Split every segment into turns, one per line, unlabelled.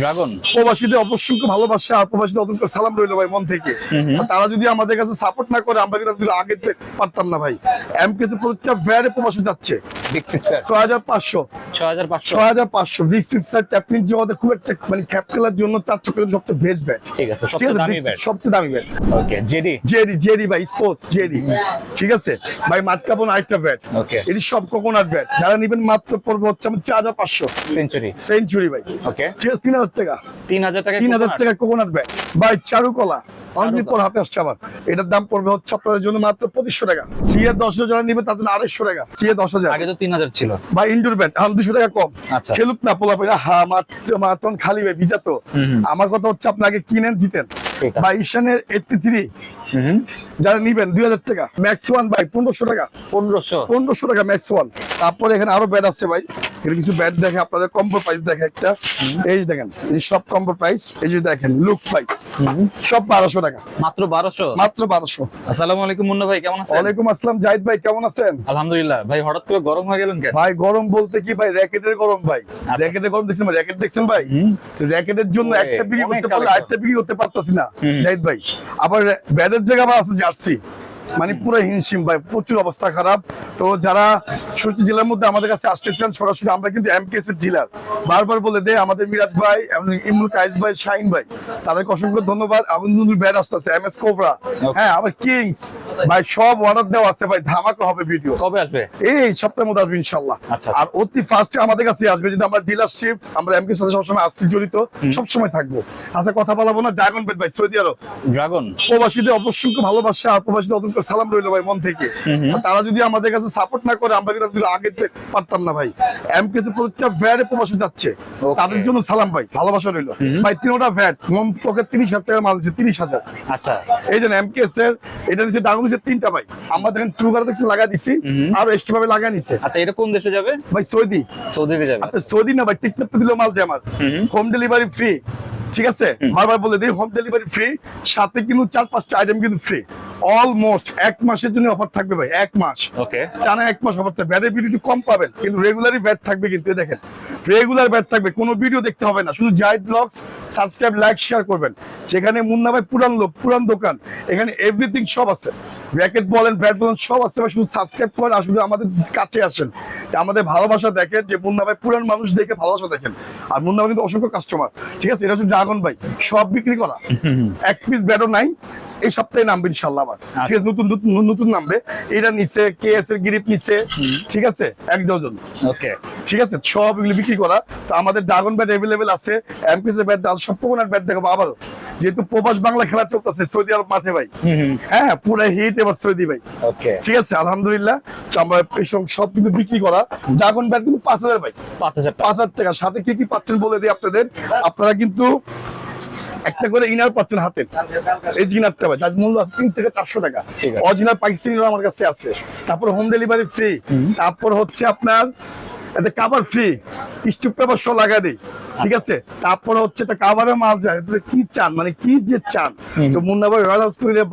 Dragon?
প্রবাসীদের অবশ্যই ভালোবাসা আর প্রবাসীদের সালাম রইল ভাই মন থেকে। তারা যদি আমাদের কাছে সাপোর্ট না করে আমরা কিন্তু আগে পারতাম না ভাই। এমকেসি প্রত্যেকটা ভ্যারে প্রবাসী যাচ্ছে। ছয় হাজার পাঁচশো।
ছয় হাজার পাঁচশো।
ছয় হাজার পাঁচশো। ভিক সিক্সার ট্যাপনির জগতে খুব একটা মানে ক্যাপ খেলার জন্য চার চক্রের সবচেয়ে বেস্ট ব্যাট
ঠিক আছে সবচেয়ে দামি ব্যাট
সবচেয়ে দামি bat
okay JD
JD JD ভাই স্পোর্টস জেডি ঠিক আছে? ভাই মাটকাপন আরেকটা ব্যাট
Okay.
এটি সব কোকোনাট ব্যাট যারা নিবেন মাত্র পড়বে হচ্ছে আমার চার হাজার পাঁচশো।
সেঞ্চুরি
সেঞ্চুরি ভাই।
ওকে
ঠিক আছে তিন হাজার টাকা।
তিন হাজার টাকা
তিন হাজার টাকা কোকোনাট ব্যাগ বাই চারুকলা অগ্নিপর হাতে আসছে আমার। এটার দাম পড়বে হচ্ছে আপনাদের জন্য মাত্র পঁচিশশো টাকা। সিএ দশ হাজার যারা নিবে তাদের আড়াইশো টাকা। সিএ দশ হাজার।
আগে তো তিন হাজার ছিল।
বা ইন্ডোর ব্যান্ড এখন দুশো টাকা কম।
আচ্ছা।
খেলুক না পোলা পেরা হা খালি ভাই ভিজা তো। আমার কথা হচ্ছে আপনাকে কিনেন জিতেন। বা ঈশানের এইটটি থ্রি যারা নিবেন দুই হাজার টাকা ম্যাক্স ওয়ান ভাই পনেরোশো টাকা।
পনেরোশো।
পনেরোশো টাকা ম্যাক্স ওয়ান তারপরে এখানে আরও ব্যাট আছে ভাই। এখানে কিছু ব্যাট দেখে আপনাদের কম্বো প্রাইস দেখে একটা। এই যে দেখেন এই সব কম্বো প্রাইস এই যে দেখেন লুক ভাই। সব বারোশো টাকা।
মাত্র বারোশো?
মাত্র বারোশো।
আসসালামু আলাইকুম মুন্না ভাই কেমন আছেন?
ওয়ালাইকুম আসসালাম জাহিদ ভাই কেমন আছেন?
আলহামদুলিল্লাহ। ভাই হঠাৎ করে গরম হয়ে গেলেন কেন?
ভাই গরম বলতে কি ভাই? র্যাকেটের গরম ভাই।
আচ্ছা।
র্যাকেটের গরম দেখছেন ভাই? র্যাকেট দেখছেন ভাই। র্যাকেটের জন্য একটা বিক্রি করতে পারলে। আরেকটা বিক্রি করতে পারতাছি না। জাহিদ ভাই। আবার ব্যাটের জায়গা আছে জার্সি। মানে পুরো হিমশিম ভাই, প্রচুর অবস্থা খারাপ। তো যারা সুষ্টি জেলার মধ্যে আমাদের কাছে আসতে চান, সরাসরি আমরা কিন্তু এমকেএস এর জেলার বারবার বলে দে আমাদের মিরাজ ভাই এবং ইমরুল কাইস ভাই শাহিন ভাই। তাদেরকে অসংখ্য ধন্যবাদ। আবুল ব্যাট আসতেছে এম এস কোবরা। হ্যাঁ আবার কিংস। ভাই সব অর্ডার দেওয়া আছে ভাই ধামাকা হবে ভিডিও
কবে আসবে?
এই সপ্তাহের মধ্যে আসবে ইনশাল্লাহ।
আচ্ছা।
আর অতি ফার্স্টে আমাদের কাছে আসবে যদি আমরা ডিলারশিপ আমরা এমকে সাথে সবসময় আসছি জড়িত সবসময় থাকব। আচ্ছা কথা বলাবো না ড্রাগন বেড ভাই সৌদি আরব।
ড্রাগন
প্রবাসীদের অবশ্যই ভালোবাসা আর প্রবাসীদের অত্যন্ত সালাম রইল ভাই মন থেকে। তারা যদি আমাদের কাছে সাপোর্ট না করে আমরা কিন্তু আগে পারতাম না ভাই। এমকেসি প্রত্যেকটা ভ্যারে প্রবাসী যাচ্ছে।
Okay.
তাদের জন্য সালাম ভাই ভালোবাসা রইল। ভাই তিনোটা ভ্যাট মন তোকে তিরিশ হাজার টাকা মাল দিচ্ছে তিরিশ হাজার।
আচ্ছা।
এই যে এমকেএস এর এটা দিচ্ছে ড্রাগন দিচ্ছে তিনটা ভাই। আমরা দেখেন ট্রু কার্ড দেখছি লাগা দিছি
হুম।
আর এক্সট্রা ভাবে লাগা নিছে।
আচ্ছা এটা কোন দেশে যাবে?
ভাই সৌদি।
সৌদিতে যাবে।
আপনি সৌদি না ভাই টিকটক দিল মাল যে আমার।
হোম
ডেলিভারি ফ্রি ঠিক আছে? বারবার বলে দিই হোম ডেলিভারি ফ্রি সাথে কিন্তু চার পাঁচটা আইটেম কিন্তু ফ্রি অলমোস্ট এক মাসের জন্য অফার থাকবে ভাই এক মাস।
ওকে
টানা এক মাস অফার থাকবে। ব্যাটের ভিডিও একটু কম পাবেন কিন্তু রেগুলারই ব্যাট থাকবে কিন্তু দেখেন। রেগুলার ব্যাট থাকবে কোনো ভিডিও দেখতে হবে না। শুধু Zaid blogs subscribe like share করবেন। যেখানে মুন্না ভাই পুরান লোক পুরান দোকান এখানে এভরিথিং সব আছে। র্যাকেট বলেন ব্যাট বলেন সব আছে। ভাই শুধু সাবস্ক্রাইব করেন আর শুধু আমাদের কাছে আসেন। যে আমাদের ভালোবাসা দেখেন যে মুন্না ভাই পুরান মানুষ দেখে ভালোবাসা দেখেন। আর মুন্না ভাই কিন্তু অসংখ্য কাস্টমার ঠিক আছে? এটা হচ্ছে ড্রাগন ভাই সব বিক্রি করা। এক পিস ব্যাটও নাই। এই সপ্তাহে নামবে ইনশাল্লাহ আবার। ঠিক আছে নতুন নতুন নতুন নামবে। এটা নিচ্ছে কে এস এর গিরিপ নিচ্ছে। ঠিক আছে? এক ডজন।
ওকে।
ঠিক আছে? সব এগুলো বিক্রি করা। তো আমাদের ড্রাগন ব্যাট অ্যাভেলেবেল আছে এমপিসি ব্যাট আছে সব কোকোনাট ব্যাট দেখাবো আবারও। যেহেতু প্রবাস বাংলা খেলা চলতেছে সৌদি আরব মাঠে ভাই। হ্যাঁ পুরো হিট এবার সৌদি ভাই। ঠিক আছে? আলহামদুলিল্লাহ তো আমরা এইসব সব কিন্তু বিক্রি করা। ড্রাগন ব্যাট কিন্তু পাঁচ হাজার ভাই।
পাঁচ হাজার
পাঁচ হাজার টাকা। সাথে কি কি পাচ্ছেন বলে দিই আপনাদের? আপনারা কিন্তু একটা করে ইনার পাচ্ছেন হাতে এই ইনারটা ভাই যার মূল্য তিন থেকে চারশো টাকা। অরিজিনাল পাকিস্তানি আমার কাছে আছে। তারপর হোম ডেলিভারি ফ্রি তারপর হচ্ছে আপনার এটা কাভার ফ্রি স্টুপ পেপার শো লাগা দিই। ঠিক আছে? তারপরে হচ্ছে এটা কাভারের মাল যায় কি চান? মানে কি যে চান? তো মুন্না ভাই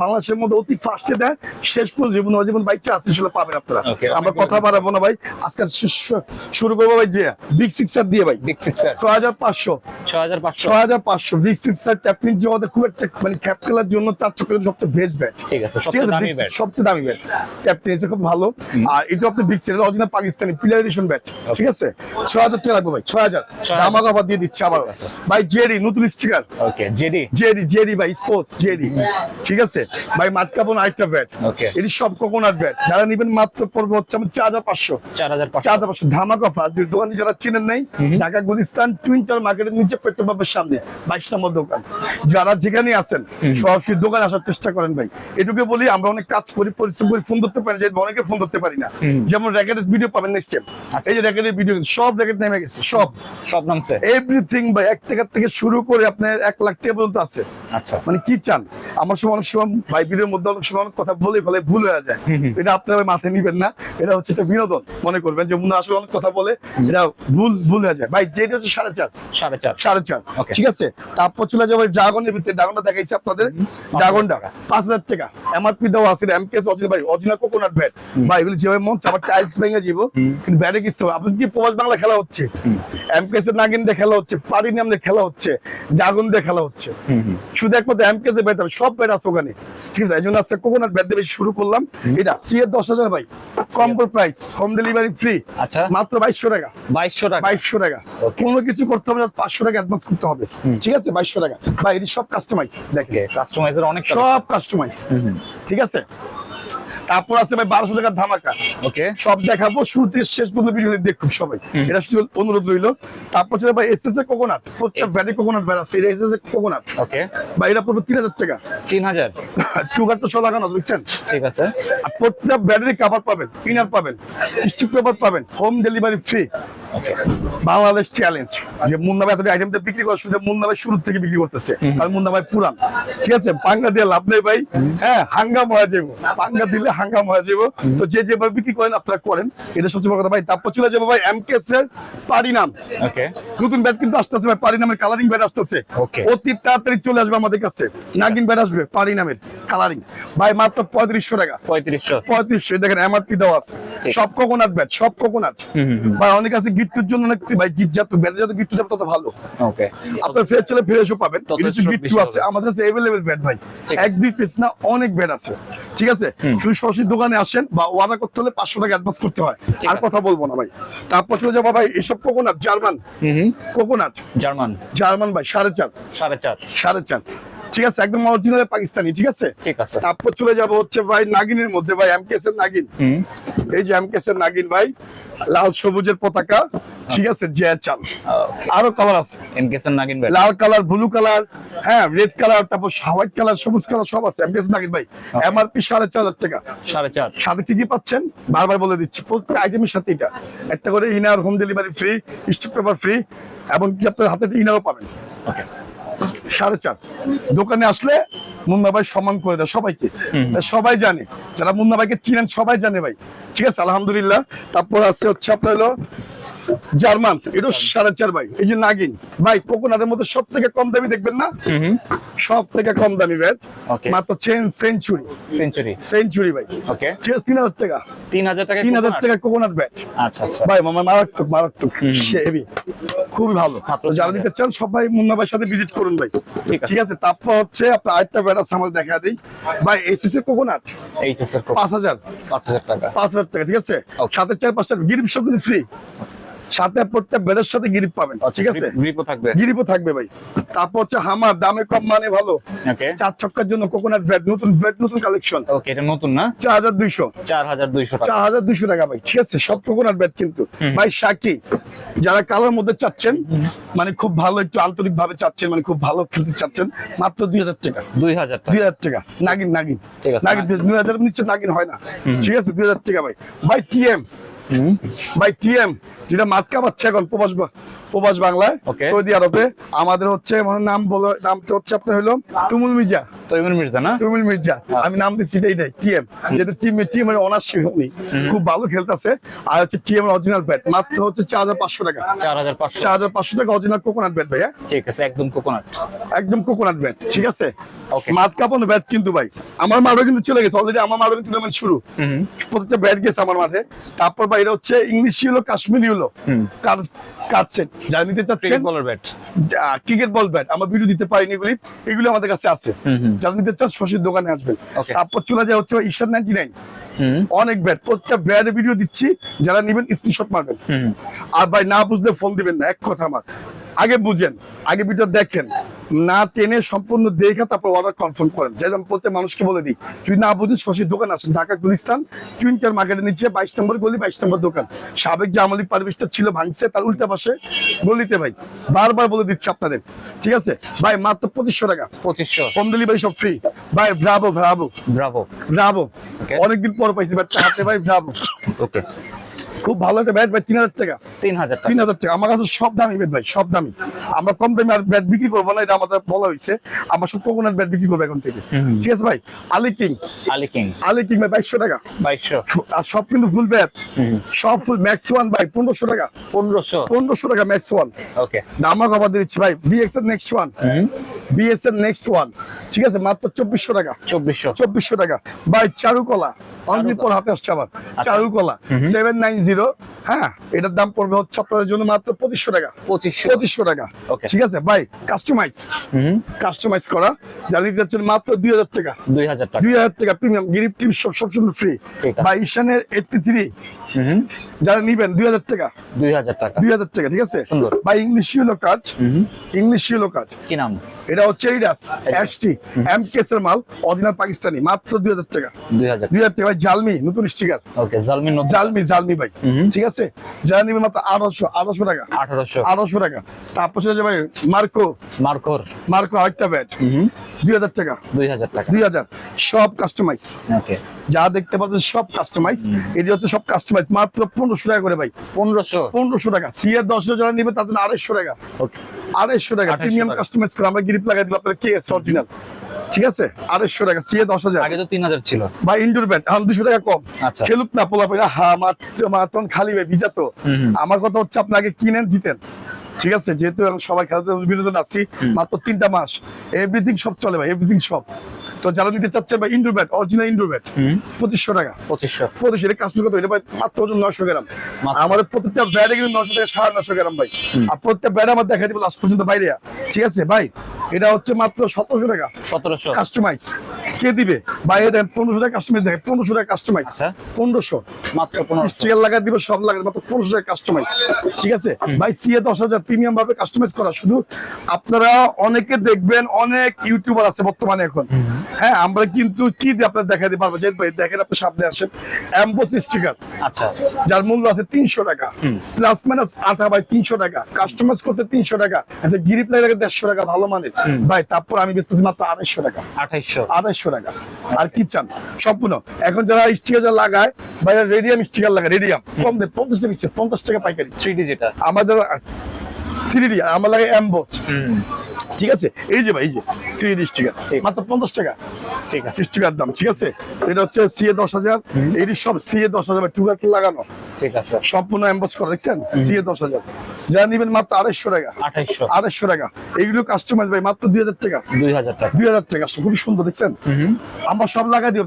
বাংলাদেশের মধ্যে অতি ফার্স্টে দেয়। শেষ পর্যন্ত জীবন জীবন বাইচা আসতে আসলে পাবেন আপনারা। আমরা কথা বাড়াবো না ভাই। আজকে শুরু করব ভাই যে বিগ সিক্সার দিয়ে ভাই।
বিগ সিক্সার
ছয় হাজার পাঁচশো।
ছয় হাজার পাঁচশো।
ছয় হাজার পাঁচশো। বিগ সিক্সার ট্যাপনির জগতে খুব একটা মানে ক্যাপ খেলার জন্য চার চক্রের সবচেয়ে বেস্ট ব্যাট
ঠিক আছে সবচেয়ে দামি ব্যাট
এসে খুব ভালো। আর এটা আপনি big sixer original Pakistani player edition bat ঠিক আছে? ছয় হাজার টাকা লাগবে ভাই ছয় হাজার।
6,000
দামাক আবার দিয়ে দিচ্ছে আবার। ভাই জেরি নতুন sticker
okay JD?
Jerry Jerry ভাই স্পোর্টস জেরি ঠিক আছে? ভাই মাটকাপন আরেকটা ব্যাট
Okay.
এটি সব কোকোনাট ব্যাট যারা নিবেন মাত্র পড়বে হচ্ছে আমার চার হাজার পাঁচশো।
চার হাজার
চার পাঁচশো। ধামাক দোকানে যারা চিনেন নাই ঢাকা গুলিস্তান টুইন্টার মার্কেটের নিচে পেট্রোল পাম্পের সামনে বাইশ নম্বর দোকান। যারা যেখানে আছেন সরাসরি দোকানে আসার চেষ্টা করেন ভাই। এটুকু বলি আমরা অনেক কাজ করি পরিশ্রম করি ফোন ধরতে পারি অনেকে ফোন ধরতে পারি না। যেমন র্যাকেটের ভিডিও পাবেন নেক্সট টাইম
আচ্ছা।
এই যে র্যাকেটের ভিডিও সব র্যাকেট নেমে গেছে সব।
সব নামছে।
এভরিথিং ভাই এক টাকা থেকে শুরু করে আপনার এক লাখ টাকা পর্যন্ত আছে।
আচ্ছা।
মানে কি চান? আমার সময় অনেক সময় ভাই ভিডিওর মধ্যে অনেক সময় অনেক কথা বলে ফেলে ভুল হয়ে যায়। এটা আপনারা মাথায় নিবেন না। এটা হচ্ছে একটা বিনোদন মনে করবেন যে মুন্না আসলে অনেক কথা বলে এটা ভুল ভুল হয়ে যায়। ভাই যেটা হচ্ছে সাড়ে চার।
সাড়ে চার।
সাড়ে চার। ঠিক আছে? তারপর চলে যাবে ড্রাগনের ভিতরে। ড্রাগনটা দেখাইছি আপনাদের। ড্রাগনটা পাঁচ হাজার টাকা। এমআরপি দেওয়া আছে এমকেএস অরিজিনাল ভাই অরিজিনাল কোকোনাট ব্যাট ভাই এগুলো যেভাবে মন চাই, আবার টাইলস ভেঙে যাব। কিন্তু ব্যাটে কিছু আপনি কি প্রবাস বাংলা খেলা হচ্ছে? এমকেএস এর নাগিন দিয়ে খেলা খেলা হচ্ছে পারি নামে খেলা হচ্ছে ড্রাগন দিয়ে খেলা হচ্ছে। শুধু একমাত্র এমকেজে ব্যাট হবে সব ব্যাট আছে ওখানে। ঠিক আছে এই জন্য আজকে কোকোনাট ব্যাট দিয়ে শুরু করলাম। এটা সি এর দশ হাজার ভাই কম্পোর প্রাইস হোম ডেলিভারি ফ্রি
আচ্ছা।
মাত্র বাইশশো টাকা।
বাইশশো টাকা।
বাইশশো টাকা। কোনো কিছু করতে হবে পাঁচশো টাকা অ্যাডভান্স করতে হবে। ঠিক আছে বাইশশো টাকা। ভাই এটি সব কাস্টমাইজ দেখে
কাস্টমাইজার অনেক
সব কাস্টমাইজ ঠিক আছে? তারপর আছে ভাই বারোশো টাকার ধামাকা।
ওকে
সব দেখাবো শুরু থেকে শেষ পর্যন্ত ভিডিও দেখুন সবাই। এটা শুধু অনুরোধ রইল। তারপর ছিল ভাই এসএস এর কোকোনাট প্রত্যেক ব্যাটে কোকোনাট ব্যাট আছে। এটা এসএস এর কোকোনাট
ওকে
বা এটা পড়বে তিন হাজার টাকা।
তিন হাজার।
টুকার তো চলা লাগানো দেখছেন
ঠিক আছে।
আর প্রত্যেক ব্যাটারি কাভার পাবেন। ইনার পাবেন। স্টিক পেপার পাবেন। Home delivery free Bangladesh challenge যে মুন্না ভাই আইটেম বিক্রি করা শুরু মুন্না ভাই শুরু থেকে বিক্রি করতেছে। মুন্না ভাই পুরান। ঠিক আছে? পাঙ্গা দিয়ে লাভ নেই ভাই। হ্যাঁ হাঙ্গাম হয়ে যাব পাঙ্গা দিলে হাঙ্গাম হয়ে যাব তো যে যেভাবে বিক্রি করেন আপনারা করেন। এটা সবচেয়ে বড় কথা। ভাই তারপর চলে যাব ভাই এম কেস এর পারিনাম।
ওকে
নতুন ব্যাট কিন্তু আসতেছে ভাই পারিনামের কালারিং ব্যাট আসতেছে. অতি তাড়াতাড়ি চলে আসবে আমাদের কাছে। নাগিন ব্যাট আসবে পারিনামের কালারিং ভাই মাত্র পঁয়ত্রিশশো টাকা।
পঁয়ত্রিশশো।
পঁয়ত্রিশশো দেখেন এমআরপি দেওয়া আছে। সব কোকোনাট ব্যাট সব কোকোনাট। ভাই অনেক আছে গিট্টুর জন্য অনেক ভাই গিট যত ব্যাট যত গিট্টু যাবে তত ভালো।
ওকে
আপনার ফ্রেশ চলে ফ্রেশও পাবেন।
সব
গিট্টু আছে। আমাদের কাছে অ্যাভেলেবেল ব্যাট ভাই। এক দুই পিস না অনেক ব্যাট আছে। ঠিক আছে? শুধু সরাসরি দোকানে আসেন বা অর্ডার করতে হলে পাঁচশো টাকা অ্যাডভান্স করতে হয়। আর কথা বলব না ভাই। তারপর চলে যাব ভাই এসব coconut German. Coconut
German.
German ভাই সাড়ে চার।
সাড়ে চার।
সাড়ে চার। ঠিক আছে একদম অরিজিনাল পাকিস্তানি ঠিক আছে?
ঠিক আছে।
তারপর চলে যাব হচ্ছে ভাই নাগিনের মধ্যে ভাই এমকেস এর নাগিন। এই যে এমকেস এর নাগিন ভাই লাল সবুজের পতাকা ঠিক আছে জেয়ার চাল আরও কালার আছে।
এমকেসের নাগিন ব্যাট
লাল কালার ব্লু কালার হ্যাঁ রেড কালার তারপর হোয়াইট কালার সবুজ কালার সব আছে। এমকেস নাগিন ভাই এমআরপি সাড়ে চার হাজার টাকা।
সাড়ে চার।
সাথে কি কি পাচ্ছেন? বারবার বলে দিচ্ছি প্রত্যেক আইটেমের সাথে এটা। একটা করে inner home delivery free stick paper free এবং কি আপনার হাতে ইনারও পাবেন।
ওকে
সাড়ে চার। দোকানে আসলে মুন্না ভাই সম্মান করে দেয় সবাইকে। সবাই জানে। যারা মুন্না ভাইকে চিনেন সবাই জানে ভাই। ঠিক আছে আলহামদুলিল্লাহ। তারপর আছে হচ্ছে আপনার হলো জার্মান এটা সাড়ে চার ভাই এই যে নাগিন। ভাই কোকোনাটের মধ্যে সব থেকে কম দামি দেখবেন না? সব থেকে কম দামি
Okay.
মাত্র চেন সেঞ্চুরি।
সেঞ্চুরি।
সেঞ্চুরি ভাই।
ওকে
তিন হাজার টাকা।
তিন হাজার টাকা
তিন হাজার টাকা কোকোনাট ব্যাট
আচ্ছা আচ্ছা।
ভাই মামা মারাত্মক মারাত্মক। হেভি খুবই ভালো। যারা নিতে চান সবাই মুন্না ভাইয়ের সাথে ভিজিট করুন ভাই।
ঠিক আছে।
তারপর হচ্ছে আপনার আরেকটা ব্যাট আছে আমাদের দেখা দিই। ভাই এসএসএ কোকোনাট?
এইচএস এর
পাঁচ হাজার।
পাঁচ হাজার টাকা।
পাঁচ হাজার টাকা ঠিক আছে. সাথে চার পাঁচটা গিরিপ সব কিন্তু ফ্রি সাথে প্রত্যেক ব্যাটের সাথে গিরিপ পাবেন ঠিক আছে?
গ্রিপও থাকবে?
গিরিপও থাকবে ভাই। তারপর হচ্ছে হামার দামে কম মানে ভালো। চার ছক্কার জন্য কোকোনাট ব্যাট নতুন ব্যাট নতুন কালেকশন
ওকে এটা নতুন না?
চার হাজার দুইশো।
চার হাজার দুইশো টাকা।
চার হাজার দুইশো টাকা ভাই ঠিক আছে? সব কোকোনাট ব্যাট কিন্তু। ভাই সাকি যারা কালার মধ্যে চাচ্ছেন মানে খুব ভালো একটু আন্তরিক ভাবে চাচ্ছেন মানে খুব ভালো খেলতে চাচ্ছেন মাত্র দুই হাজার টাকা।
দুই হাজার টাকা।
দুই হাজার টাকা। নাগিন নাগিন।
ঠিক আছে।
নাগিন দুই হাজার নিচে নাগিন হয় না। ঠিক আছে দুই হাজার টাকা ভাই। ভাই টিএম ভাই টিএম যেটা মাতকা পাচ্ছে এখন প্রবাস প্রবাস বাংলায়. সৌদি আরবে। আমাদের হচ্ছে নাম বলো নাম তো হচ্ছে আপনার হলো তুমুল মির্জা।
মির্জা না?
তুমুল মির্জা। আমি নাম দিচ্ছি এটাই টিএম। যেহেতু টিম টিম এর অনার্সিপ উনি খুব ভালো খেলতেছে। আর হচ্ছে টিএম অরিজিনাল ব্যাট মাত্র হচ্ছে চার হাজার পাঁচশো টাকা।
চার হাজার পাঁচশো।
চার হাজার পাঁচশো টাকা অরিজিনাল কোকোনাট ব্যাট ভাইয়া।
ঠিক আছে একদম কোকোনাট
একদম কোকোনাট ব্যাট ঠিক আছে? কাঁপানো ব্যাট কিন্তু ভাই। আমার মাঠও কিন্তু চলে গেছে অলরেডি আমার মাঠও কিন্তু টুর্নামেন্ট শুরু। প্রত্যেকটা ব্যাট গেছে আমার মাঠে। তারপর ভাই এটা হচ্ছে ইংলিশ হলো কাশ্মীরি হলো।
হুম।
যারা নিতে চাচ্ছেন?
বলার ব্যাট
ক্রিকেট বল ব্যাট আমার ভিডিও দিতে পারিনি এগুলি। এগুলি আমাদের কাছে আছে। যারা নিতে চান শশীর দোকানে আসবেন. তারপর চলে যায় হচ্ছে ঈশ্বর নাইনটি নাইন অনেক ব্যাট প্রত্যেকটা ব্যাট ভিডিও দিচ্ছি। যারা নিবেন স্ক্রিনশট মারবেন। আর ভাই না বুঝলে ফোন দিবেন না। এক কথা আমার। আগে বুঝেন। আগে ভিডিও দেখেন। না টেনে সম্পূর্ণ দেখে তারপর অর্ডার কনফার্ম করেন। যাই আমি প্রত্যেক মানুষকে বলে দিই যদি না বুঝেন শশীর দোকান আসেন ঢাকা গুলিস্তান টুইন্টার মার্কেটের নিচে বাইশ নম্বর গলি বাইশ নম্বর দোকান। সাবেক যে আমলি পারমিশটা ছিল ভাঙছে তার উল্টা পাশে গলিতে ভাই বারবার বলে দিচ্ছি আপনাদের। ঠিক আছে? ভাই মাত্র পঁচিশশো টাকা।
পঁচিশশো।
হোম ডেলিভারি সব ফ্রি ভাই ব্রাভো ব্রাভো
ব্রাভো
ব্রাভো. অনেকদিন পর পাইছি ব্যাটটা হাতে ভাই ব্রাভো
ওকে
খুব ভালো একটা ব্যাট ভাই তিন হাজার টাকা।
তিন হাজার টাকা।
তিন হাজার টাকা। আমার কাছে সব দামি ব্যাট ভাই সব দামি। আমরা কম দামি আর ব্যাট বিক্রি করব না এটা আমাদের বলা হয়েছে। আমরা সব কোকোনাট ব্যাট বিক্রি করব এখন থেকে। ঠিক আছে ভাই? Ali king
Ali king
Ali king ভাই বাইশশো টাকা।
বাইশশো।
আর সব কিন্তু ফুল ব্যাট সব ফুল ম্যাক্স ওয়ান ভাই পনেরোশো টাকা।
পনেরোশো।
পনেরোশো টাকা ম্যাক্স ওয়ান
ওকে
দামা কবার দিচ্ছি ভাই বিএক্স এর নেক্সট ওয়ান বিএস এর নেক্সট ওয়ান ঠিক আছে মাত্র চব্বিশশো টাকা।
চব্বিশশো।
চব্বিশশো টাকা। ভাই চারুকলা। অনলি পর হাতে আসছে আবার চারুকলা। সেভেন নাইন জিরো হ্যাঁ এটার দাম পড়বে হচ্ছে আপনাদের জন্য মাত্র পঁচিশশো টাকা।
পঁচিশশো।
পঁচিশশো টাকা। ঠিক আছে? ভাই কাস্টমাইজ
হুম।
কাস্টমাইজ করা। জানিয়ে যাচ্ছেন মাত্র দুই হাজার টাকা।
দুই হাজার টাকা।
দুই হাজার টাকা প্রিমিয়াম গিরিপ টিপ সব সবসময় ফ্রি। বা ঈশানের এইটটি থ্রি যারা নিবেন দুই হাজার টাকা।
দুই হাজার টাকা।
দুই হাজার টাকা ঠিক আছে? বা English yellow card English yellow card
কি নাম?
এটা হচ্ছে এডিডাস এসটি এম কেসের মাল অরিজিনাল পাকিস্তানি মাত্র দুই হাজার টাকা।
দুই হাজার।
দুই হাজার টাকা জালমি নতুন স্টিকার
ওকে নতুন।
জালমি জালমি ভাই। ঠিক আছে? যারা নিবে মাত্র আঠারোশো আঠারোশো টাকা।
আঠারোশো।
আঠারোশো টাকা। তারপর চলে যাবে মার্কো
মার্কর।
মার্কো আরেকটা ব্যাট দুই হাজার টাকা।
দুই হাজার টাকা।
দুই হাজার। সব কাস্টমাইজ
ওকে।
যা দেখতে পাচ্ছেন সব কাস্টমাইজ এটি হচ্ছে সব কাস্টমাইজ মাত্র পনেরোশো টাকা করে ভাই।
পনেরোশো?
পনেরোশো টাকা। সিয়ার দশ যারা নিবে তাদের আড়াইশো টাকা। আড়াইশো টাকা। প্রিমিয়াম কাস্টমাইজ করে আমরা গ্রিপ লাগাই দিলাম আপনার কে অরিজিনাল ঠিক আছে? আড়াইশো টাকা দশ হাজার
আগে তো তিন হাজার ছিল।
বা ইনডোর ব্যান্ড এখন দুশো টাকা কম।
আচ্ছা।
খেলুক না পোলা পয়লা হা মাতন খালি ভাই ভিজা তো। আমার কথা হচ্ছে আপনি আগে কিনেন জিতেন। ঠিক আছে যেহেতু সবাই খেলাতে বিনোদন আসছি মাত্র তিনটা মাস এভরিথিং সব চলে ভাই এভরিথিং সব। তো যারা নিতে চাচ্ছে ভাই indoor bat original indoor bat পঁচিশশো টাকা।
পঁচিশশো।
পঁচিশ এটা কাশ্মীর কত? এটা ভাই মাত্র ওজন নশো গ্রাম। আমাদের প্রত্যেকটা ব্যাটে কিন্তু নশো থেকে সাড়ে নশো গ্রাম ভাই। আর প্রত্যেকটা ব্যাট আমার দেখা দিব লাস্ট পর্যন্ত বাইরে। ঠিক আছে ভাই? এটা হচ্ছে মাত্র সতেরোশো টাকা।
সতেরোশো।
কাস্টমাইজ কে দিবে? বাইরে দেন পনেরোশো টাকা কাস্টমাইজ দেখেন পনেরোশো টাকা কাস্টমাইজ
আচ্ছা।
পনেরোশো।
মাত্র পনেরোশো।
স্টিকার লাগাই দিব সব লাগাই মাত্র পনেরোশো টাকা কাস্টমাইজ ঠিক আছে? ভাই সিএ দশ হাজার প্রিমিয়াম ভাবে কাস্টমাইজ করা। শুধু আপনারা অনেকে দেখবেন অনেক ইউটিউবার আছে বর্তমানে এখন। হ্যাঁ আমরা কিন্তু কি আপনার দেখাতে পারব? যে ভাই দেখেন আপনি সামনে আসেন। অ্যাম্বোস স্টিকার
আচ্ছা।
যার মূল্য আছে তিনশো টাকা। প্লাস মাইনাস আঠা ভাই তিনশো টাকা। কাস্টমাইজ করতে তিনশো টাকা। একটা গিরিপ লাগে দেড়শো টাকা ভালো মানের। ভাই তারপর আমি বেচতেছি মাত্র আড়াইশো টাকা।
আঠাইশশো
আড়াইশো টাকা। আর কি চান? সম্পূর্ণ। এখন যারা স্টিকার যারা লাগায় বাইরে রেডিয়াম স্টিকার লাগায় রেডিয়াম কম দেয় পঞ্চাশ টাকা পঞ্চাশ টাকা পাইকারি।
থ্রি ডি যেটা।
আমার যারা থ্রি আমার লাগে অ্যাম্বোস ঠিক আছে? এই যে ভাই এই যে স্টিকার
ঠিক।
মাত্র পঞ্চাশ টাকা।
ঠিক আছে।
স্টিকার দাম ঠিক আছে? এটা হচ্ছে সিএ দশ হাজার। এটি সব সিএ দশ হাজার টুকার লাগানো।
ঠিক আছে।
সম্পূর্ণ এম্বস করা দেখছেন? সিএ দশ হাজার। যারা নিবেন মাত্র আড়াইশো টাকা।
আঠাইশশো
আড়াইশো টাকা। এইগুলো কাস্টমাইজ ভাই মাত্র দুই হাজার টাকা।
দুই হাজার টাকা।
দুই হাজার টাকা খুবই সুন্দর দেখছেন? আমরা সব লাগাই দিব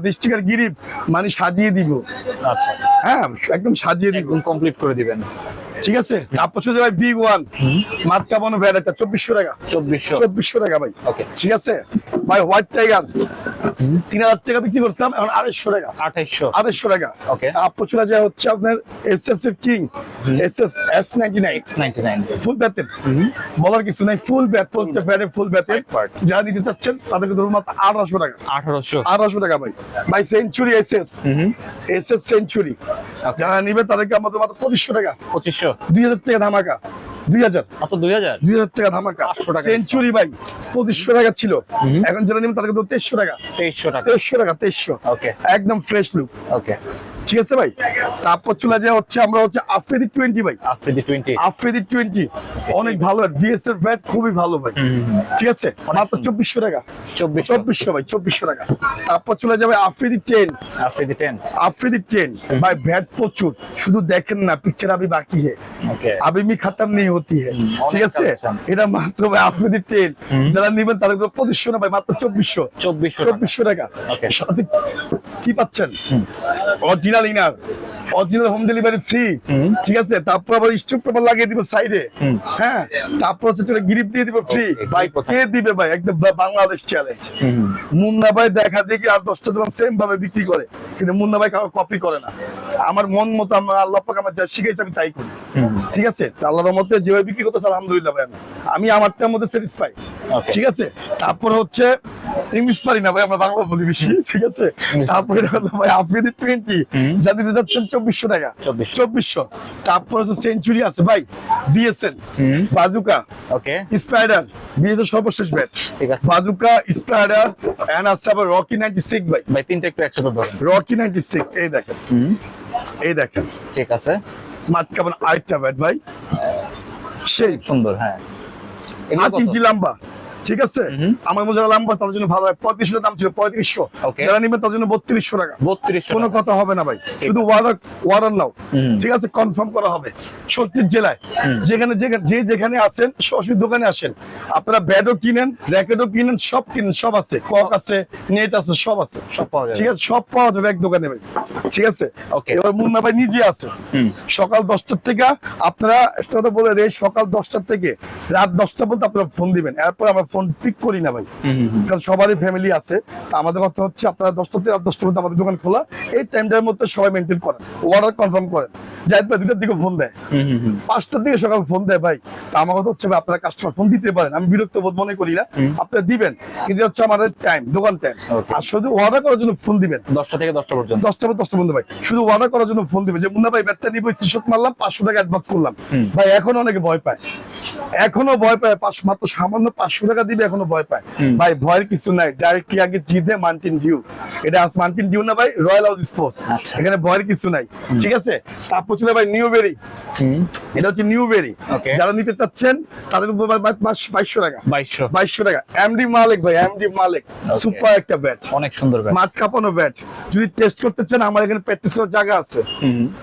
গিরিপ মানে সাজিয়ে দিব।
আচ্ছা।
হ্যাঁ একদম সাজিয়ে দিব।
কমপ্লিট করে দিবেন।
ঠিক আছে? তারপর চলে যাবে বিগ ওয়ান মাত কাপানো ভ্যাট একটা চব্বিশশো টাকা।
চব্বিশশো।
চব্বিশশো টাকা ভাই। ঠিক আছে? ভাই হোয়াইট টাইগার তিন হাজার টাকা বিক্রি করতাম এখন আড়াইশো টাকা।
আঠাইশশো
আড়াইশো টাকা। তারপর চলে যায় হচ্ছে আপনার এস এস এর king S S S ninety nine
ninety nine
full Batten বলার কিছু নাই ফুল ব্যাট প্রত্যেক ব্যাটে ফুল ব্যাটে
Right
যারা নিতে চাচ্ছেন তাদেরকে ধরুন মাত্র আঠারোশো টাকা।
আঠারোশো।
আঠারোশো টাকা ভাই। ভাই century S S S S century যারা নিবে তাদেরকে আমাদের মাত্র পঁচিশশো টাকা।
পঁচিশশো
দুই হাজার টাকা ধামাকা। দুই হাজার
মাত্র দুই হাজার
দুই হাজার টাকা ধামাকা।
আটশো টাকা
সেঞ্চুরি বাই পঁচিশশো টাকা ছিল। এখন যারা নিবে তাদেরকে তেইশশো টাকা।
তেইশশো টাকা।
তেইশশো টাকা তেইশশো।
ওকে
একদম ফ্রেশ লুক
ওকে
ঠিক আছে ভাই? তারপর চলে যায় হচ্ছে আমরা হচ্ছে আফ্রিদি টোয়েন্টি ভাই।
আফ্রিদি টোয়েন্টি
আফ্রিদি টোয়েন্টি অনেক ভালো ডিএসএর ব্যাট খুবই ভালো ভাই। ঠিক আছে? মাত্র চব্বিশশো টাকা।
চব্বিশ
চব্বিশশো ভাই চব্বিশশো টাকা। তারপর চলে যাবে Afridi ten
Afridi ten
Afridi ten ভাই ব্যাট প্রচুর। শুধু দেখেন না পিকচার আমি বাকি হে। আমি মি খাতাম নেই হতি
হে।
ঠিক আছে? এটা মাত্র ভাই আফ্রিদি টেন যারা নিবেন তাদের পঁচিশশো না ভাই মাত্র চব্বিশশো।
চব্বিশশো
চব্বিশশো টাকা। সাথে কি পাচ্ছেন? Original inner original home delivery free ঠিক আছে? তারপর আবার স্টক পেপার লাগিয়ে দিব সাইডে হ্যাঁ? তারপর হচ্ছে গ্রিপ দিয়ে দিব ফ্রি ভাই কে দিবে ভাই? একদম বাংলাদেশ চ্যালেঞ্জ মুন্না ভাই দেখা দেখি আর দশটা দোকান সেম ভাবে বিক্রি করে। কিন্তু মুন্না ভাই কারও কপি করে না। আমার মন মতো আমার আল্লাহ পাক আমার যা শিখাইছে আমি তাই করি। ঠিক আছে? আল্লাহর মধ্যে যেভাবে বিক্রি করতেছে আলহামদুলিল্লাহ ভাই আমি। আমি আমারটার মধ্যে স্যাটিসফাই ঠিক আছে? তারপর হচ্ছে ইংলিশ পারি না ভাই আমরা বাংলা বলি বেশি। ঠিক আছে? তারপরে হলো ভাই আফ্রিদি টোয়েন্টি। যা দিতে যাচ্ছেন চব্বিশশো টাকা। চব্বিশশো। তারপর হচ্ছে সেঞ্চুরি আছে ভাই BSN bazooka
okay
spider BSN সর্বশেষ ব্যাট
ঠিক আছে।
বাজুকা স্পাইডার এন্ড আছে আবার রকি নাইনটি সিক্স ভাই।
ভাই তিনটা একটু একসাথে ধরেন।
রকি নাইনটি সিক্স এই দেখেন। এই দেখেন।
ঠিক আছে।
মাটকাবান আরেকটা ব্যাট ভাই। সেই।
সুন্দর হ্যাঁ।
আট ইঞ্চি লম্বা। ঠিক আছে? আমার মনে হয় লম্বা তার জন্য ভালো হয়। পঁয়ত্রিশশো দাম ছিল পঁয়ত্রিশশো। যারা নিবেন তার জন্য বত্রিশশো টাকা।
বত্রিশ
কোনো কথা হবে না ভাই। শুধু ওয়ার্ডার ওয়ার্ডার নাও। ঠিক আছে কনফার্ম করা হবে। সত্যি জেলায়। যেখানে যেখানে যে যেখানে আসেন সরাসরি দোকানে আসেন। আপনারা ব্যাডও কিনেন র্যাকেটও কিনেন সব কিনেন সব আছে। কক আছে নেট আছে সব আছে।
সব পাওয়া যাবে।
ঠিক আছে সব পাওয়া যাবে এক দোকানে ভাই। ঠিক আছে? এবার মুন্না ভাই নিজে আছে। সকাল দশটার থেকে আপনারা একটা কথা বলে দেয় সকাল দশটার থেকে রাত দশটা পর্যন্ত আপনারা ফোন দিবেন। এরপর আমরা ফোন পিক করি না ভাই। কারণ সবারই ফ্যামিলি আছে। আমাদের কথা হচ্ছে আপনারা দশটা থেকে রাত দশটা পর্যন্ত আমাদের দোকান খোলা। এই টাইমটার মধ্যে সবাই মেনটেন করেন। অর্ডার কনফার্ম করেন। জাহিদ ভাই দুটার দিকে ফোন দেয়। পাঁচটার দিকে সকাল ফোন দেয় ভাই। তা আমার কথা হচ্ছে ভাই আপনারা কাস্টমার ফোন দিতে পারেন। আমি বিরক্ত বোধ মনে করি না। আপনারা দিবেন। কিন্তু হচ্ছে আমাদের টাইম দোকান টাইম আর শুধু অর্ডার করার জন্য ফোন দিবেন।
দশটা থেকে দশটা পর্যন্ত।
দশটা দশটা বন্ধু ভাই। শুধু অর্ডার করার জন্য ফোন দিবে যে মুন্না ভাই ব্যাটটা নিবো স্ক্রিনশট মারলাম পাঁচশো টাকা অ্যাডভান্স করলাম। ভাই এখন অনেকে ভয় পায়। এখনও ভয় পায় পাঁচ মাত্র সামান্য পাঁচশো টাকা দিবে এখনও ভয় পায়। ভাই ভয়ের কিছু নাই। ডাইরেক্টলি আগে জিদে মান্টিন ডিউ এটা আজ মান্টিন ডিউ না ভাই? Royal house sports. এখানে ভয়ের কিছু নাই। ঠিক আছে? তারপর ছিল ভাই নিউ বেরি এটা হচ্ছে নিউ বেরি. যারা নিতে চাচ্ছেন তাদের উপর বাইশশো টাকা।
বাইশশো।
টাকা। এমডি মালিক ভাই এমডি মালিক সুপার একটা ব্যাট
অনেক সুন্দর ব্যাট
মাছ কাঁপানো ব্যাট যদি টেস্ট করতে চান আমার এখানে প্র্যাকটিস করার জায়গা আছে।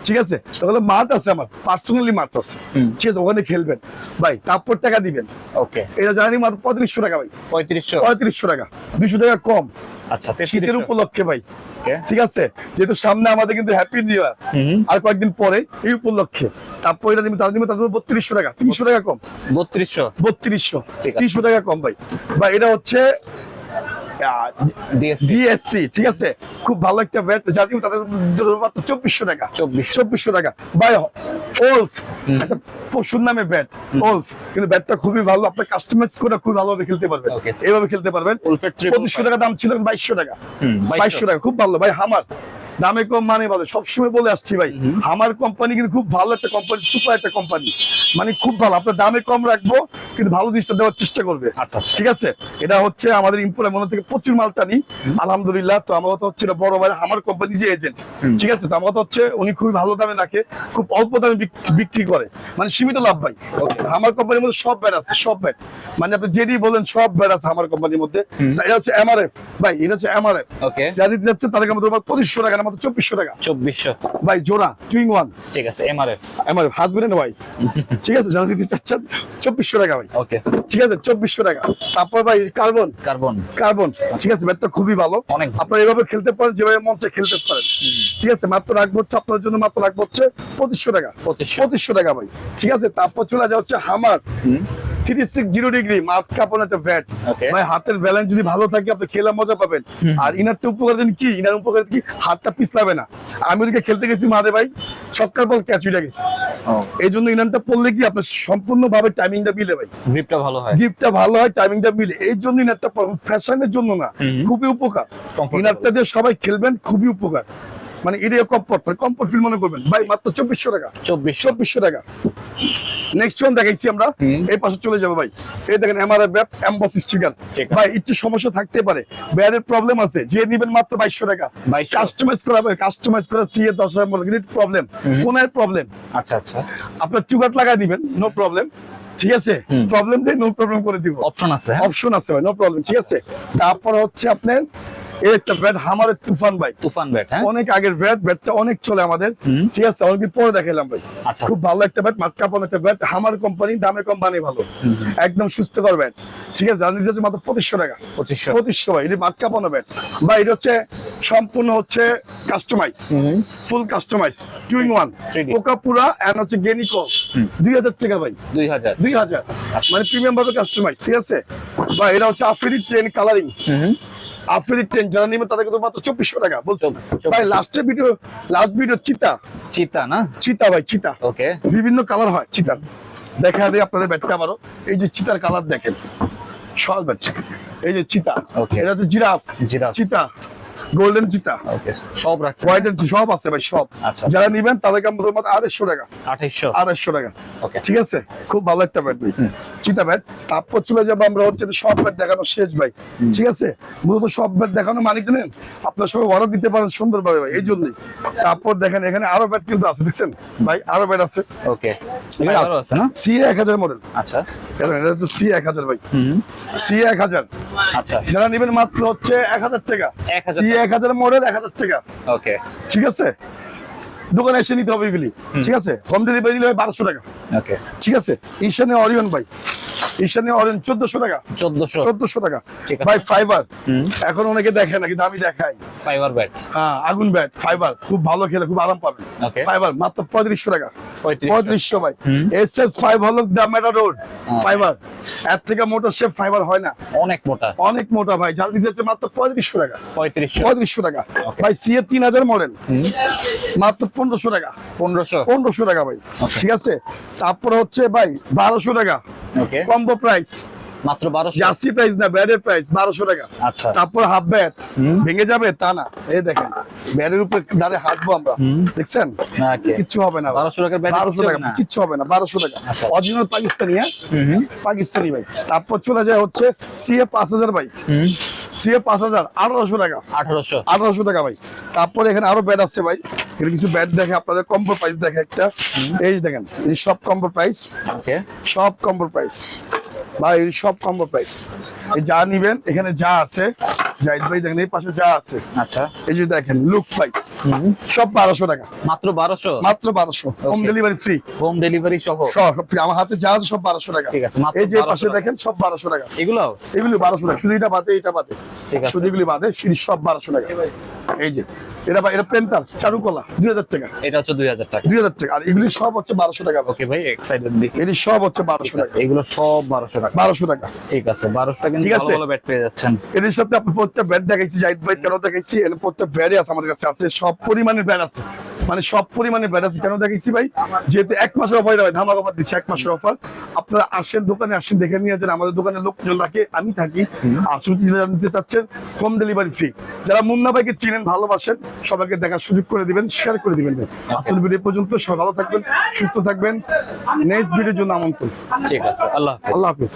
ঠিক আছে? তাহলে মাঠ আছে আমার। পার্সোনালি মাঠ আছে। ঠিক আছে? ওখানে খেলবেন। ভাই তারপর টাকা দিবেন।
ওকে
এটা জানি মাত্র পঁয়ত্রিশশো টাকা ভাই।
পঁয়ত্রিশশো?
পঁয়ত্রিশশো টাকা। দুশো টাকা কম।
আচ্ছা
শীতের উপলক্ষে ভাই। ঠিক আছে? যেহেতু সামনে আমাদের কিন্তু হ্যাপি নিউ ইয়ার আর কয়েকদিন পরে এই উপলক্ষে তারপর এটা তার তারপর বত্রিশশো টাকা। তিনশো টাকা কম।
বত্রিশশো?
বত্রিশশো। তিনশো টাকা কম ভাই। ভাই এটা হচ্ছে
ডিএসসি
ঠিক আছে? খুব ভালো একটা ব্যাট যার তাদের চব্বিশশো টাকা।
চব্বিশশো।
টাকা। বাই ওলফ একটা পশুর নামে ব্যাট ওলফ কিন্তু ব্যাটটা খুবই ভালো আপনার কাস্টমাইজ করে খুব ভালোভাবে খেলতে পারবেন।
এভাবে
এইভাবে খেলতে পারবেন। পঁচিশশো টাকা দাম ছিল বাইশশো টাকা। বাইশশো। টাকা খুব ভালো। ভাই হামার দামে কম মানে ভালো সবসময় বলে আসছি ভাই। হামার কোম্পানি কিন্তু খুব ভালো একটা কোম্পানি সুপার একটা কোম্পানি মানে খুব ভালো আপনার দামে কম রাখব কিন্তু ভালো জিনিসটা দেওয়ার চেষ্টা করবে।
আচ্ছা আচ্ছা।
ঠিক আছে? এটা হচ্ছে আমাদের ইম্পোর্টের মনে থেকে প্রচুর মাল টানি। আলহামদুলিল্লাহ তো আমার কথা হচ্ছে এটা বড় ভাই আমার কোম্পানি যে এজেন্ট ঠিক আছে? তো আমার কথা হচ্ছে উনি খুবই ভালো দামে রাখে খুব অল্প দামে বিক্রি করে। মানে সীমিত লাভ ভাই। আমার কোম্পানির মধ্যে সব ব্যাট আছে সব ব্যাট মানে আপনি যেটি বলেন সব ব্যাট আছে আমার কোম্পানির মধ্যে। এটা হচ্ছে এমআরএফ ভাই এটা হচ্ছে এমআরএফ
ওকে
যা দিতে যাচ্ছে তাদেরকে আমাদের পঁচিশশো টাকা মাত্র চব্বিশশো টাকা।
চব্বিশশো।
ভাই জোড়া টুইং ওয়ান
ঠিক আছে এমআরএফ
আমার হাজবেন্ড এন্ড ওয়াইফ ঠিক আছে যারা দিতে চাচ্ছেন চব্বিশশো টাকা ভাই।
ওকে
ঠিক আছে চব্বিশশো টাকা। তারপর ভাই কার্বন
কার্বন
কার্বন ঠিক আছে ব্যাটটা খুবই ভালো।
অনেক।
আপনারা এভাবে খেলতে পারেন যেভাবে মঞ্চে খেলতে পারেন। ঠিক আছে মাত্র রাখব হচ্ছে আপনার জন্য মাত্র রাখব হচ্ছে পঁচিশশো টাকা।
পঁচিশশো।
টাকা ভাই। ঠিক আছে তারপর চলে যাচ্ছে হচ্ছে hammer
hmm.
Three six zero degree মাঠ কাপড় একটা ব্যাট. ভাই হাতের ব্যালেন্স যদি ভালো থাকে আপনি খেলা মজা পাবেন। আর ইনারটা উপকার দেন কি? ইনার উপকার কি? হাতটা পিছলাবে না। আমি ওদিকে খেলতে গেছি মারে ভাই ছক্কার বল ক্যাচ উঠে গেছে। এই জন্য ইনানটা পড়লে কি আপনার সম্পূর্ণ ভাবে টাইমিংটা মিলে ভাই?
গ্রিপটা ভালো হয়।
গিফটটা ভালো হয় টাইমিংটা মিলে। এই জন্য ইনারটা ফ্যাশনের জন্য না খুবই উপকার। ইনারটা দিয়ে সবাই খেলবেন খুবই উপকার। মানে এটা কম্পোর্ট মানে কম্পোর্ট ফিল মনে করবেন। ভাই মাত্র চব্বিশশো টাকা।
চব্বিশশো।
চব্বিশশো টাকা। নেক্সট ওয়ান দেখাইছি আমরা। এই পাশে চলে যাব ভাই। এই দেখেন এমআরএফ ব্যাপ এমবস স্টিকার ভাই একটু সমস্যা থাকতে পারে। ব্যারের প্রবলেম আছে। যে নিবেন মাত্র বাইশশো টাকা।
2200
কাস্টমাইজ করা হবে। কাস্টমাইজ করা সিএ দশ হাজার মতো প্রবলেম ফোনের প্রবলেম
আচ্ছা আচ্ছা।
আপনার চুকাট লাগাই দিবেন নো প্রবলেম ঠিক আছে? প্রবলেম দিয়ে নো প্রবলেম করে দিব।
অপশন আছে হ্যাঁ?
অপশন আছে ভাই নো প্রবলেম ঠিক আছে? তারপর হচ্ছে আপনার একটা ব্যাট হামারের তুফান ভাই।
তুফান ব্যাট হ্যাঁ?
অনেক আগের ব্যাট ব্যাটটা অনেক চলে আমাদের। ঠিক আছে অনেকদিন পরে দেখাইলাম ভাই।
আচ্ছা।
খুব ভালো একটা ব্যাট মাটকাপন একটা ব্যাট হামার কোম্পানি দামে কোম্পানি ভালো। একদম সুস্থকর ব্যাট ঠিক আছে যাচ্ছে মাত্র পঁচিশশো টাকা।
পঁচিশশো।
পঁচিশশো ভাই এটা ব্যাট বা এটা হচ্ছে সম্পূর্ণ হচ্ছে কাস্টমাইজ ফুল কাস্টমাইজ টুইং ওয়ান
3D
পোকাপুরা এন্ড হচ্ছে গেনিকল
হুম।
দুই হাজার টাকা ভাই।
দুই হাজার।
দুই হাজার। মানে প্রিমিয়াম ভাবে কাস্টমাইজ ঠিক আছে? বা এটা হচ্ছে আফ্রিদিক চেন কালারিং যারা তো মাত্র চব্বিশশো টাকা বলছো। ভাই লাস্টের ভিডিও লাস্ট ভিডিও চিতা।
চিতা না?
চিতা ভাই চিতা।
ওকে
বিভিন্ন কালার হয় চিতার দেখা যায় আপনাদের ব্যাটটা আবারও। এই যে চিতার কালার দেখেন। সহজ ব্যাট এই যে চিতা. এটা হচ্ছে জিরাফ।
জিরাফ।
চিতা। গোল্ডেন চিতা
সব রাখছেন
হোয়াইট এন্ড সব আছে ভাই সব।
আচ্ছা।
যারা নিবেন তাদেরকে আমাদের মতো আড়াইশো টাকা।
আঠাইশশো
আড়াইশো টাকা। ঠিক আছে? খুব ভালো একটা ব্যাট ভাই। চিতা ব্যাট তারপর চলে যাব আমরা হচ্ছে সব ব্যাট দেখানো শেষ ভাই। ঠিক আছে? মূলত সব ব্যাট দেখানো মানে জানেন আপনার সবাই অর্ডার দিতে পারেন সুন্দরভাবে ভাই এই জন্যই। তারপর দেখেন এখানে আরও ব্যাট কিন্তু আছে দেখছেন? ভাই আরও ব্যাট আছে।
ওকে
সি এক হাজার মডেল
আচ্ছা।
এটা তো সি এক হাজার ভাই।
হুম।
সি এক হাজার।
আচ্ছা।
যারা নেবেন মাত্র হচ্ছে এক হাজার টাকা।
1000
সি এক হাজার মডেল এক হাজার টাকা।
ওকে।
ঠিক আছে? দোকানে এসে নিতে হবে এগুলি। ঠিক আছে? হোম ডেলিভারি দিলে বারোশো টাকা।
ওকে।
ঠিক আছে? ঈশানে অরিয়ন ভাই। ঈশানে অরিয়ন চোদ্দশো টাকা।
চোদ্দশো।
চোদ্দশো টাকা। ভাই ফাইবার এখন অনেকে দেখে না কিন্তু আমি দেখাই।
ফাইবার ব্যাট
হ্যাঁ আগুন ব্যাট ফাইবার খুব ভালো খেলে খুব আরাম পাবে। ফাইবার মাত্র পঁয়ত্রিশশো টাকা। পঁয়ত্রিশশো। ভাই। এস এস ফাইভ হলো মেটা রোড। ফাইবার এর থেকে মোটর শেপ ফাইবার হয় না।
অনেক মোটা।
অনেক মোটা ভাই যার দিতে মাত্র পঁয়ত্রিশশো টাকা।
পঁয়ত্রিশশো।
পঁয়ত্রিশশো টাকা। ভাই সি এর তিন হাজার মডেল মাত্র পনেরোশো টাকা।
পনেরোশো।
পনেরোশো টাকা ভাই। ঠিক আছে? তারপরে হচ্ছে ভাই বারোশো টাকা।
ওকে
কম্বো প্রাইস
মাত্র বারোশো?
জার্সি প্রাইস না ব্যাডের প্রাইস বারোশো টাকা।
আচ্ছা।
তারপর হাফ ব্যাট ভেঙে যাবে? তা না। এই দেখেন ব্যাডের উপরে দাঁড়িয়ে হাঁটবো আমরা। দেখছেন?
কিছু
কিচ্ছু হবে না।
বারোশো টাকার ব্যাট
বারোশো টাকা কিচ্ছু হবে না বারোশো টাকা।
আচ্ছা।
অরিজিনাল পাকিস্তানি হ্যাঁ? পাকিস্তানি ভাই। তারপর চলে যায় হচ্ছে সিএ পাঁচ হাজার ভাই। সিএ পাঁচ হাজার আঠারোশো টাকা।
আঠারোশো।
আঠারোশো টাকা ভাই। তারপরে এখানে আরও ব্যাট আছে ভাই। এখানে কিছু ব্যাট দেখে আপনাদের কম্বো প্রাইস দেখে একটা। এই দেখেন এই সব কম্বো প্রাইস সব কম্বো প্রাইস ভাই সব কম্বো প্রাইস যা নিবেন এখানে যা আছে জাহিদ ভাই দেখেন এই পাশে যা আছে।
আচ্ছা।
এই যে দেখেন লুক ভাই সব বারোশো টাকা।
মাত্র বারোশো?
মাত্র বারোশো। Home delivery free
home delivery সহ?
সব। আমার হাতে যা আছে সব বারোশো টাকা।
ঠিক আছে,
এই যে পাশে দেখেন সব বারোশো টাকা।
এগুলো?
এগুলো বারোশো টাকা। শুধু এটা বাদে এটা বাদে।
ঠিক আছে।
শুধু এগুলি বাদে সব বারোশো টাকা। এই যে এটা বা- এটা পেন্টার চারুকলা দুই হাজার টাকা।
এটা হচ্ছে দুই হাজার টাকা।
দুই হাজার টাকা আর এগুলি সব হচ্ছে বারোশো টাকা।
ওকে ভাই এক্সাইটেড
সব হচ্ছে বারোশো টাকা।
এগুলো সব বারোশো টাকা।
বারোশো টাকা।
ঠিক আছে বারোশো টাকা
ঠিক আছে।
ভালো ব্যাট পেয়ে যাচ্ছেন।
এটির সাথে আপনি প্রত্যেক ব্যাট দেখাইছি জাহিদ ভাই কেন দেখাইছি এর প্রত্যেক ব্যাটই আছে আমাদের কাছে আছে সব পরিমাণের ব্যাট আছে। মানে সব পরিমাণের ব্যাট আছে। কেন দেখাইছি ভাই? যেহেতু এক মাসের অফার ভাই ধামাক অফার দিচ্ছে এক মাসের অফার। আপনারা আসেন দোকানে আসেন দেখে নিয়ে যান। আমাদের দোকানে লোকজন রাখে আমি থাকি। আর নিতে চাচ্ছেন হোম ডেলিভারি ফ্রি যারা মুন্না ভাইকে চিনেন ভালোবাসেন সবাইকে দেখার সুযোগ করে দিবেন শেয়ার করে দিবেন আসল ভিডিও পর্যন্ত সবাই ভালো থাকবেন সুস্থ থাকবেন। নেক্সট ভিডিওর জন্য আমন্ত্রণ।
ঠিক আছে আল্লাহ
আল্লাহ হাফিজ।